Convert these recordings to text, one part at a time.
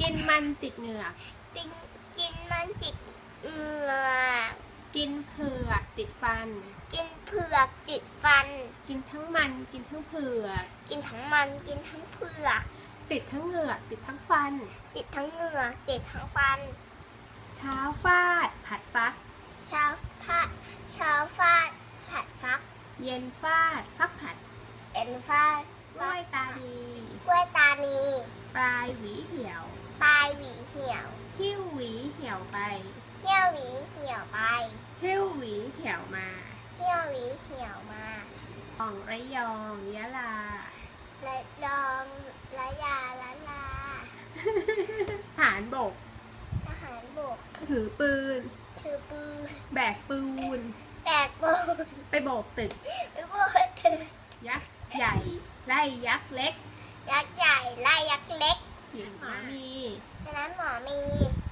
กินมันติดเหงือกกินกินมันติดเหงือกกินเผือกติดฟัน กินเผือกติดฟัน กินทั้งมันกินทั้งเผือก กินทั้งมันกินทั้งเผือก ติดทั้งเหงือกติดทั้งฟัน ติดทั้งเหงือกติดทั้งฟัน เช้าฟาด ผัดฟัก เช้าผัดเช้าฟาด ผัดฟัก เย็นฟาดฟักผัดเอ็นฟาดกล้วยตาดีกล้วยตานี ปลายหวีเหี่ยวปลาย หวีเหี่ยวหิ้วหวีเหี่ยวไปเหี้ยวหวีเหี่ยวไปหิ้วหวีเหี่ยวมาเหี้ยวหวีเหี่ยวมาอ่องระยองยะลาและลองละยาละลาฐานบก ทหารบกถือปืน ถือปืนแบกปูน แบกบนไปโบกตึก ไปโบกถือยักษ์ใหญ่ ไล่ยักษ์เล็กยักษ์ใหญ่ไล่ยักษ์เล็ก หญิงหมอมี ฉะนั้นห มอมี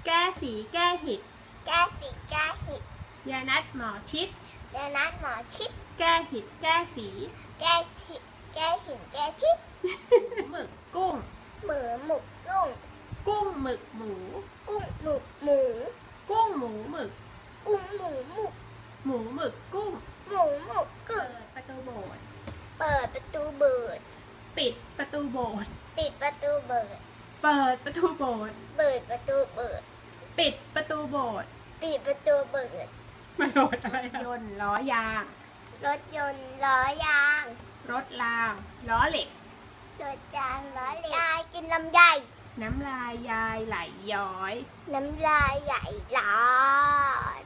แก้ฝีแก้หิด แก้ฝีแก้หิดยานัดหมอชิดเดี๋ยวนัดหมอชิด แก้หิดแก้ฝีแก้ชิดแก้หินแก้ชิดหมึกกุ้ง หมือหมึกกุ้ง กุ้งหมึกหมู กุ้งหมึกหมู กุ้งหมูหมึก กุ้งหมูหมึก หมูหมึกกุ้ง หมูหมึกเปิกุ้งดประตูโบสถ์เปิดประตูเบิด ปิดประตูโบสถ์ปิดประตูเบิด เปิดประตูโบสถ์เปิดประตูเบิด ปิดประตูโบสถ์ปิดประตูเบิดมาโดดอะไรยนต์ล้อยาง รถยนต์ล้อยางรถราง ล้อเหล็ก รถยางล้อเหล็กยายกินลำไยน้ำลายยายไหลย้อย น้ำลายใหญ่หลอด